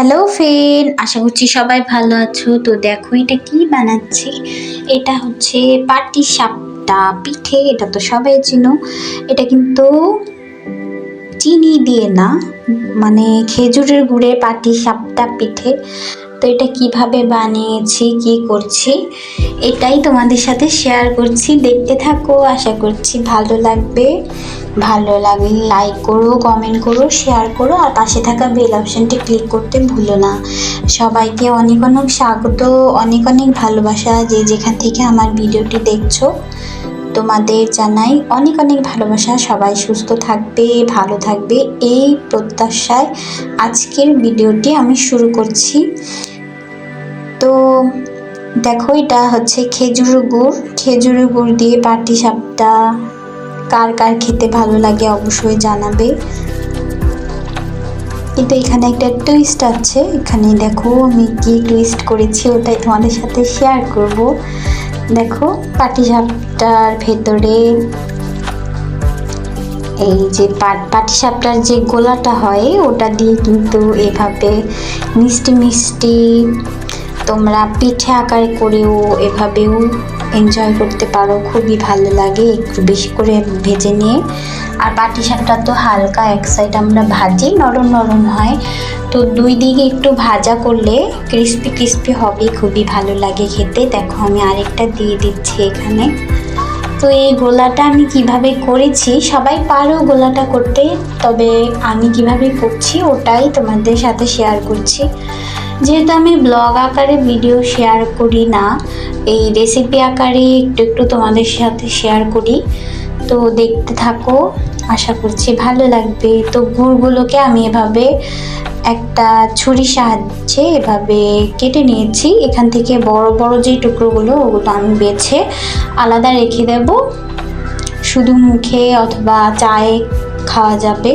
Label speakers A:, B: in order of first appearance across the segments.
A: Hello friend আশা করছি সবাই ভালো আছো। তো দেখো, এটা কি বানাচ্ছি? এটা হচ্ছে পাটি সাপটা পিঠে, এটা তো সবাই চিনো। এটা কিন্তু চিনি দিয়ে না মানে খেজুরের গুড়ে পাটি সাপটা পিঠে। তো এটা কীভাবে বানিয়েছি, কি করছি, এটাই তোমাদের সাথে শেয়ার করছি। দেখতে থাকো, আশা করছি ভালো লাগবে। ভালো লাগলে লাইক করো কমেন্ট করো শেয়ার করো, আর পাশে থাকা বেল অপশনটি ক্লিক করতে ভুলো না। সবাইকে অনেক অনেক স্বাগত, অনেক অনেক ভালোবাসা যে যেখান থেকে আমার ভিডিওটি দেখছ। তোমাদের জানাই অনেক অনেক ভালোবাসা। সবাই সুস্থ থাকবে, ভালো থাকবে এই প্রত্যাশায় আজকের ভিডিওটি আমি শুরু করছি। তো দেখো, এটা হচ্ছে খেজুর গুড়। খেজুর গুড় দিয়ে পাটি সাপটা কার কার খেতে ভালো লাগে অবশ্যই জানাবে। কিন্তু এখানে একটা টুইস্ট আছে। এখানে দেখো আমি কি টুইস্ট করেছি ওটাই তোমাদের সাথে শেয়ার করব। দেখো পাটি সাপটার ভেতরে এই যে পাটি সাপটার যে গোলাটা হয়, ওটা দিয়ে কিন্তু এভাবে মিষ্টি মিষ্টি তোমরা পিঠে আকার করেও এভাবেও এনজয় করতে পারো, খুবই ভালো লাগে, একটু বেশি করে ভেজে নিয়ে। আর পাটি শাকটা তো হালকা, এক সাইড আমরা ভাজি, নরম নরম হয়। তো দুই দিকে একটু ভাজা করলে ক্রিস্পি ক্রিস্পি হবে, খুবই ভালো লাগে খেতে। দেখো আমি আরেকটা দিয়ে দিচ্ছি এখানে। তো এই গোলাটা আমি কীভাবে করেছি, সবাই পারো গোলাটা করতে, তবে আমি কীভাবে করছি ওটাই তোমাদের সাথে শেয়ার করছি। যেহেতু আমি ব্লগ আকারে ভিডিও শেয়ার করি না, এই রেসিপি আকারে একটু একটু তোমাদের সাথে শেয়ার করি। তো দেখতে থাকো, আশা করছি ভালো লাগবে। তো গুড়গুলোকে আমি এভাবে একটা ছুরির সাহায্যে এভাবে কেটে নিয়েছি। এখান থেকে বড় বড় যে টুকরোগুলো, ওগুলো আমি বেছে আলাদা রেখে দেব। শুধু মুখে অথবা চায়ে খাওয়া যাবে।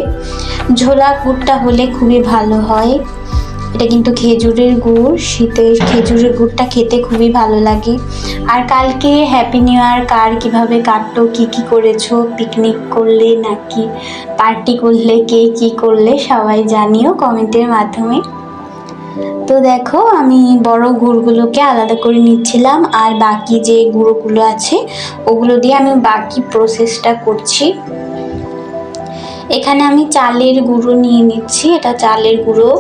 A: ঝোলা গুড়টা হলে খুবই ভালো হয়। এটা কিন্তু খেজুরের গুড়, শীতের খেজুরের গুড়টা খেতে খুবই ভালো লাগে। আর কালকে হ্যাপি নিউ ইয়ার কার কীভাবে কাটলো, কী কী করেছ পিকনিক করলে নাকি পার্টি করলে, কে কী করলে, সবাই জানিও কমেন্টের মাধ্যমে। তো দেখো, আমি বড় গুড়গুলোকে আলাদা করে নিচ্ছিলাম, আর বাকি যে গুঁড়োগুলো আছে, ওগুলো দিয়ে আমি বাকি প্রসেসটা করছি। এখানে আমি চালের গুঁড়ো নিয়ে নিচ্ছি, এটা চালের গুঁড়ো।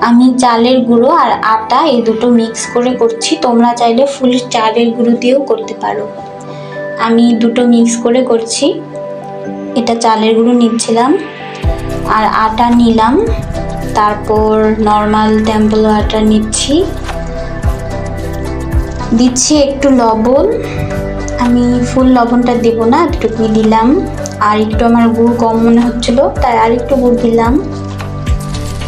A: আমি চালের গুঁড়ো আর আটা এই দুটো মিক্স করে করছি। তোমরা চাইলে ফুল চালের গুঁড়ো দিয়েও করতে পারো। আমি দুটো মিক্স করে করছি। এটা চালের গুঁড়ো নিচ্ছিলাম আর আটা নিলাম। তারপর নর্মাল টেম্পল আটা নিচ্ছি। দিচ্ছি একটু লবণ। আমি ফুল লবণটা দেব না একটুকুই দিলাম। আর একটু আমার গুড় কম মনে হচ্ছিল, তাই আর একটু গুড় দিলাম।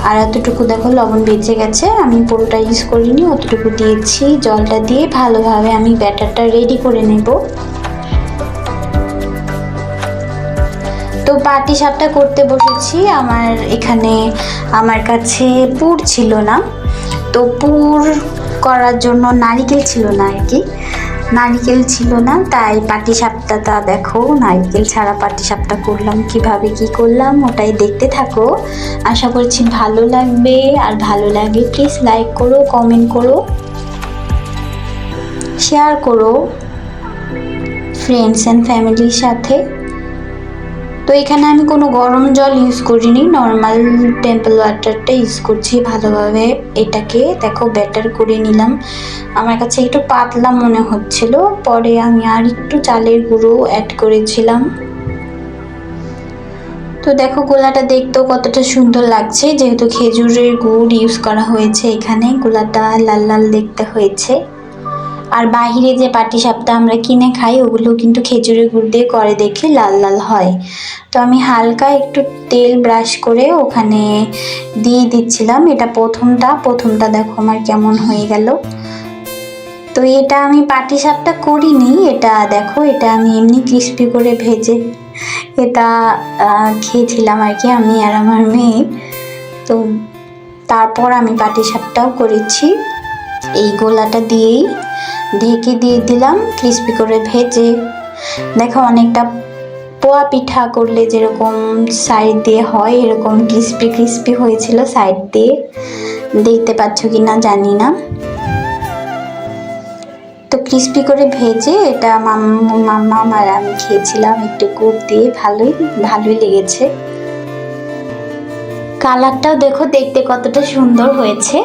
A: আর এতটুকু দেখো, লবণ বেঁচে গেছে। আমি পুরোটা ইউজ করিনি অতটুকু দিয়েছি। জলটা দিয়ে ভালোভাবে আমি ব্যাটারটা রেডি করে নেব। তো পাটি সাপটা করতে বসেছি। আমার এখানে, আমার কাছে পুর ছিল না। তো পুর করার জন্য নারিকেল ছিল না আর কি। নারিকেল ছিল না, তাই পাটি সাপটাটা দেখো, নারিকেল ছাড়া পাটি সাপটা করলাম কীভাবে, কি করলাম, ওটাই দেখতে থাকো। আশা করছি ভালো লাগবে, আর ভালো লাগে প্লিজ লাইক করো কমেন্ট করো শেয়ার করো ফ্রেন্ডস অ্যান্ড ফ্যামিলির সাথে। তো এখানে আমি কোনো গরম জল ইউজ করিনি। নর্মাল টেম্পল ওয়াটারটা ইউজ করছি ভালোভাবে। এটাকে দেখো ব্যাটার করে নিলাম। আমার কাছে একটু পাতলা মনে হচ্ছিল। পরে আমি আর একটু চালের গুঁড়ো অ্যাড করেছিলাম। তো দেখো গোলাটা দেখতেও কতটা সুন্দর লাগছে। যেহেতু খেজুরের গুড় ইউজ করা হয়েছে এখানে। গোলাটা লাল লাল দেখতে হয়েছে। আর বাহিরে যে পাটি সাপটা আমরা কিনে খাই, ওগুলো কিন্তু খেজুরের গুড় দিয়ে করে দেখে লাল লাল হয়। তো আমি হালকা একটু তেল ব্রাশ করে ওখানে দিয়ে দিচ্ছিলাম। এটা প্রথমটা প্রথমটা দেখো আমার কেমন হয়ে গেল। তো এটা আমি পাটি সাপটা করিনি, এটা দেখো, এটা আমি এমনি ক্রিস্পি করে ভেজে এটা খেয়েছিলাম আর কি আমি আর আমার মেয়ে। তো তারপর আমি পাটি সাপটাও করেছি। এই গোলাটা দিয়েই ঢেকে দিয়ে দিলাম ক্রিস্পি করে ভেজে। দেখো অনেকটা পোয়া পিঠা করলে যেরকম সাইড দিয়ে হয়, এরকম ক্রিস্পি ক্রিস্পি হয়েছিল সাইড দিয়ে। দেখতে পাচ্ছ কি না জানি না। তো ক্রিস্পি করে ভেজে এটা মাম্মু আর আমি খেয়েছিলাম, একটু গুড় দিয়ে, ভালোই ভালোই লেগেছে। কালারটাও দেখো, দেখতে কতটা সুন্দর হয়েছে।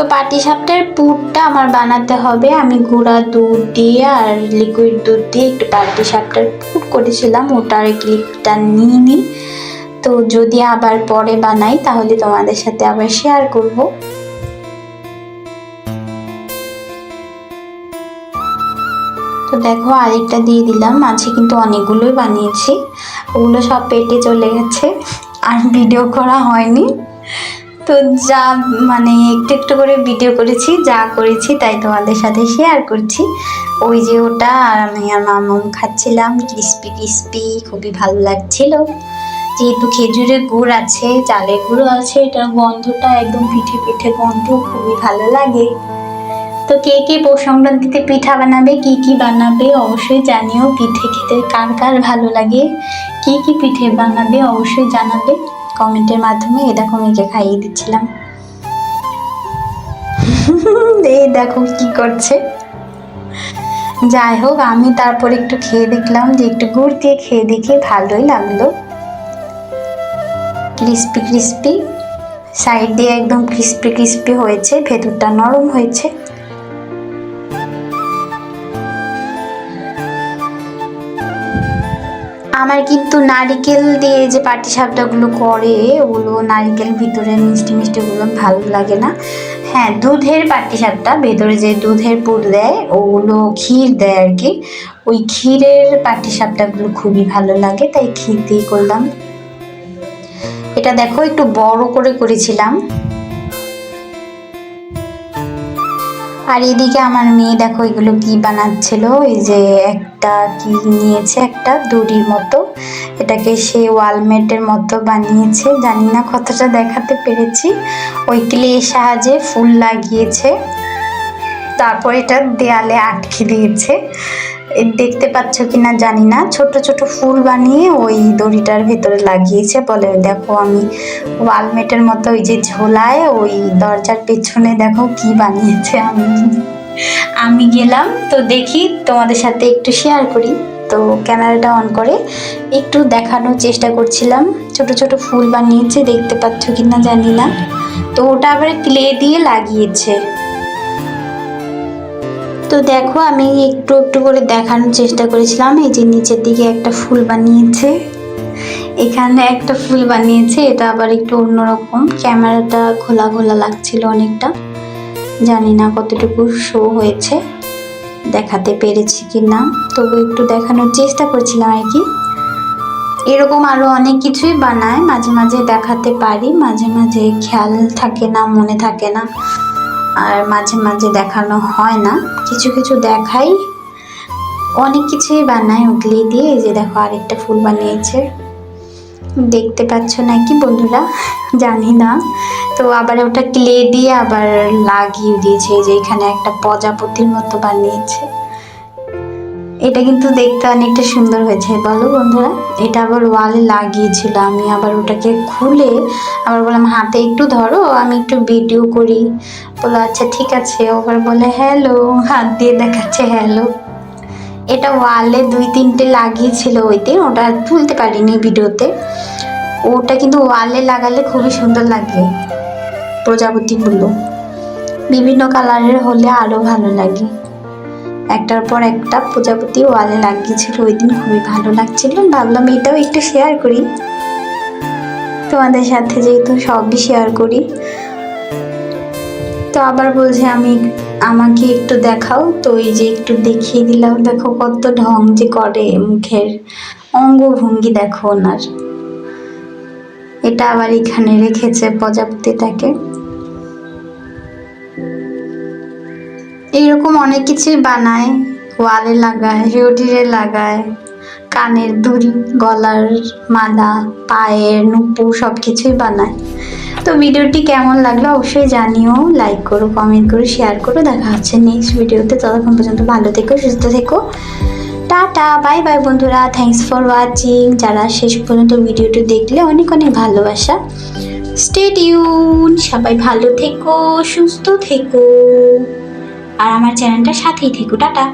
A: তো পাটিসাপটার পুরটা আমার বানাতে হবে। আমি গুঁড়া দুধ দিয়ে আর লিকুইড দুধ দিয়ে একটু পাটিসাপটার পুর করেছিলাম। ওটার ক্লিপটা নিয়ে নিই তো যদি আবার পরে বানাই, তাহলে তোমাদের সাথে আবার শেয়ার করব। তো দেখো, আরেকটা দিয়ে দিলাম। মাঝে কিন্তু অনেকগুলোই বানিয়েছি। ওগুলো সব পেটে চলে গেছে। আর ভিডিও করা হয়নি। তো যা মানে একটু একটু করে ভিডিও করেছি, যা করেছি তাই তোমাদের সাথে শেয়ার করছি। ওই যে ওটা আর আমি আর মামাম খাচ্ছিলাম ক্রিস্পি ক্রিস্পি খুবই ভালো লাগছিল। যেহেতু খেজুরের গুড় আছে, চালের গুঁড়ো আছে, এটার গন্ধটা একদম পিঠে পিঠে গন্ধ, খুবই ভালো লাগে। তো কে কে পৌষ সংক্রান্তিতে পিঠা বানাবে, কি কি বানাবে অবশ্যই জানিও। পিঠে খেতে কার কার ভালো লাগে, কি কি পিঠে বানাবে অবশ্যই জানাবে। কমেন্টের মাধ্যমে এ দেখো খাইয়ে দিচ্ছিলাম। এই দেখো কি করছে। যাই হোক, আমি তারপর একটু খেয়ে দেখলাম যে একটু গুড় দিয়ে খেয়ে দেখে, ভালোই লাগল। Crispy crispy. সাইড দিয়ে একদম ক্রিস্পি ক্রিস্পি হয়েছে, ভেতরটা নরম হয়েছে। আমার কিন্তু নারিকেল দিয়ে যে পাটি সাপটাগুলো করে, ওগুলো নারিকেল ভিতরে মিষ্টি মিষ্টিগুলো ভালো লাগে না। হ্যাঁ দুধের পাটি সাপটা ভেতরে যে দুধের পুর দেয়, ওগুলো ক্ষীর দেয় আর কি ওই ক্ষীরের পাটি সাপটাগুলো খুবই ভালো লাগে, তাই ক্ষীর দিয়ে করলাম। এটা দেখো, একটু বড় করে করেছিলাম। আর এদিকে আমার মেয়ে দেখো এগুলো কি বানাচ্ছিল? এই যে একটা কি নিয়েছে? একটা দড়ির মতো। এটাকে সে ওয়ালমেটের মতো বানিয়েছে। জানি না কতটা দেখাতে পেরেছি। ওই ক্লের সাহায্যে ফুল লাগিয়েছে। তারপর এটা দেয়ালে আটকে দিয়েছে। দেখতে পাচ্ছ কিনা জানি না। ছোট ছোট ফুল বানিয়ে ওই দড়িটার ভেতরে লাগিয়েছে বলে, দেখো আমি ওয়ালমেটের মতো ওই যে ঝোলায় ওই দরজার পেছনে দেখো কি বানিয়েছে আমি। আমি গেলাম, তো দেখি তোমাদের সাথে একটু শেয়ার করি। তো ক্যামেরাটা অন করে একটু দেখানোর চেষ্টা করছিলাম। ছোট ছোট ফুল বানিয়েছে, দেখতে পাচ্ছ কিনা জানি না। তো ওটা আবার ক্লে দিয়ে লাগিয়েছে। তো দেখো, আমি একটু একটু করে দেখানোর চেষ্টা করেছিলাম। এই যে নিচের দিকে একটা ফুল বানিয়েছে। এখানে একটা ফুল বানিয়েছে, এটা আবার একটু অন্যরকম। ক্যামেরাটা খোলা খোলা লাগছিল অনেকটা। জানি না কতটুকু শো হয়েছে। দেখাতে পেরেছি কি না তবু একটু দেখানোর চেষ্টা করছিলাম আর কি। এরকম আরও অনেক কিছুই বানায়, মাঝে মাঝে দেখাতে পারি, মাঝে মাঝে খেয়াল থাকে না, মনে থাকে না। আর মাঝে মাঝে দেখানো হয় না। কিছু কিছু দেখাই। অনেক কিছুই বানায় উগলি দিয়ে যে দেখো আরেকটা ফুল বানিয়েছে। দেখতে পাচ্ছ নাকি বন্ধুরা? জানি না। তো আবার ওটা ক্লে দিয়ে আবার লাগিয়ে দিয়েছে যে এখানে একটা প্রজাপতির মতো বানিয়েছে। এটা কিন্তু দেখতে অনেকটা সুন্দর হয়েছে। বলো বন্ধুরা, এটা আবার ওয়ালে লাগিয়েছিল। আমি আবার ওটাকে খুলে আবার বললাম, হাতে একটু ধরো, আমি একটু ভিডিও করি। বলো আচ্ছা ঠিক আছে। আবার বলে হ্যালো হাত দিয়ে দেখাচ্ছে হ্যালো এটা ওয়ালে দুই তিনটে লাগিয়েছিল ওই দিন। ওটা তুলতে পারিনি ভিডিওতে ওটা কিন্তু ওয়ালে লাগালে খুবই সুন্দর লাগে। প্রজাপতিগুলো বিভিন্ন কালারের হলে আরও ভালো লাগে। একটার পর একটা প্রজাপতি ওয়ালে লাগিয়েছিল ওই দিন খুবই ভালো লাগছিল। ভাবলাম এটাও একটু শেয়ার করি। তোমাদের সাথে যেহেতু সবই শেয়ার করি। তো আবার বলছে, আমি, আমাকে একটু দেখাও। তো এই যে একটু দেখিয়ে দিলাম, দেখো কত ঢং যে করে মুখের। অঙ্গভঙ্গি দেখো ওনার। এটা আবার এখানে রেখেছে প্রজাপতিটাকে। এইরকম অনেক কিছুই বানায়। ওয়ালে লাগায়, রেডিরে লাগায়। কানের দুল, গলার মালা, পায়ের নুপুর সব কিছুই বানায়। তো ভিডিওটি কেমন লাগল অবশ্যই জানিও লাইক করো কমেন্ট করো শেয়ার করো। দেখা হচ্ছে নেক্সট ভিডিওতে। ততক্ষণ পর্যন্ত ভালো থেকো, সুস্থ থেকো। টাটা বাই বাই বন্ধুরা। থ্যাংকস ফর ওয়াচিং যারা শেষ পর্যন্ত ভিডিওটি দেখলে অনেক অনেক ভালোবাসা। স্টে টিউন সবাই ভালো থেকো, সুস্থ থেকো। আর আমার চ্যানেলটা সাথেই থেকো টাটা।